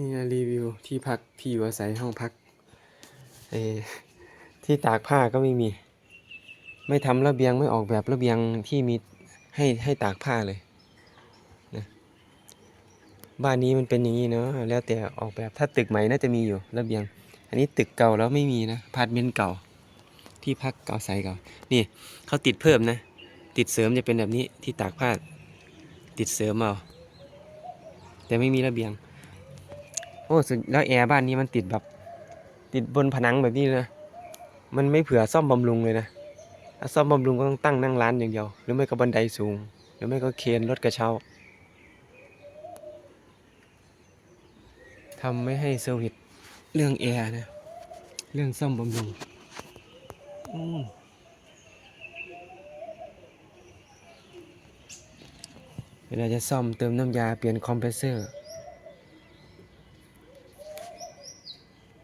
นี่นะรีวิวที่พักที่อยู่อาศัยห้องพักเอที่ตากผ้าก็ไม่มี ไม่ทำระเบียงไม่ออกแบบระเบียงที่มีให้ให้ตากผ้าเลยนะบ้านนี้มันเป็นอย่างนี้เนาะแล้วแต่ออกแบบถ้าตึกใหม่น่าจะมีอยู่ระเบียง อันนี้ตึกเก่าแล้วไม่มีนะพาร์ตเมนต์เก่า ที่พักเก่าใส่เก่านี่เขาติดเพิ่มนะ ติดเสริมจะเป็นแบบนี้ที่ตากผ้า ติดเสริมเอาแต่ไม่มีระเบียง อ้สุดแล้วแอร์บ้านนี้มันติดแบบ ติดบนผนังแบบนี้นะ มันไม่เผื่อซ่อมบำรุงเลยนะถ้าซ่อมบำรุงก็ต้องตั้งนั่งร้านอย่างเดียว หรือไม่ก็บันไดสูง หรือไม่ก็เคนรถกระเช้าทำไม่ให้เซอร์วิสเรื่องแอร์นะ เรื่องซ่อมบำรุงอืมเวลาจะซ่อมเติมน้ำยาเปลี่ยนคอมเพรสเซอร์